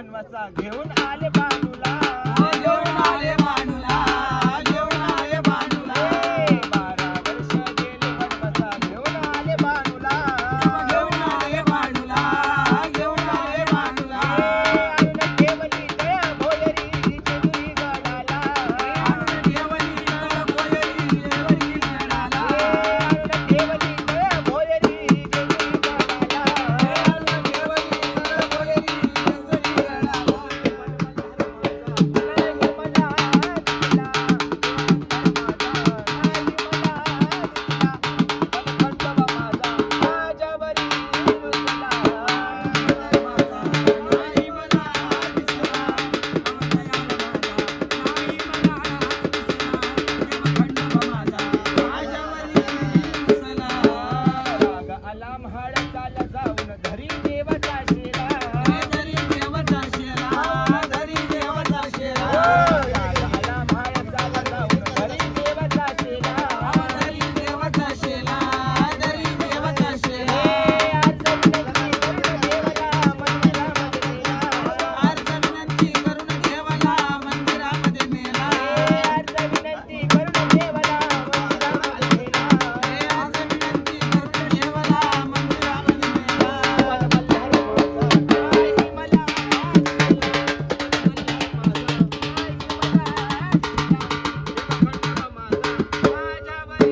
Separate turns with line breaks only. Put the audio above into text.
वनवासा घेऊन आले बाजूला